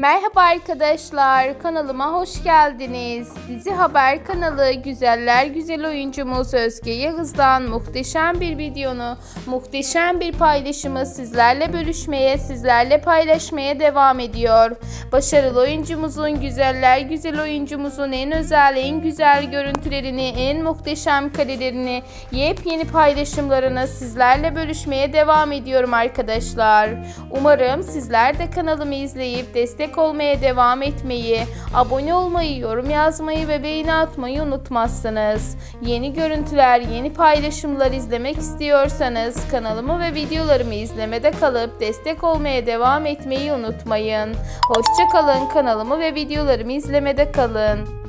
Merhaba arkadaşlar, kanalıma hoş geldiniz. Dizi Haber kanalı güzeller güzel oyuncumuz Özge Yağız'dan muhteşem bir videonu, muhteşem bir paylaşımı sizlerle bölüşmeye, sizlerle paylaşmaya devam ediyor. Başarılı oyuncumuzun, güzeller güzel oyuncumuzun en özel, en güzel görüntülerini, en muhteşem karelerini, yepyeni paylaşımlarını sizlerle bölüşmeye devam ediyorum arkadaşlar. Umarım sizler de kanalımı izleyip destek olmaya devam etmeyi, abone olmayı, yorum yazmayı ve beğeni atmayı unutmazsınız. Yeni görüntüler, yeni paylaşımlar izlemek istiyorsanız kanalımı ve videolarımı izlemede kalıp destek olmaya devam etmeyi unutmayın. Hoşçakalın kanalımı ve videolarımı izlemede kalın.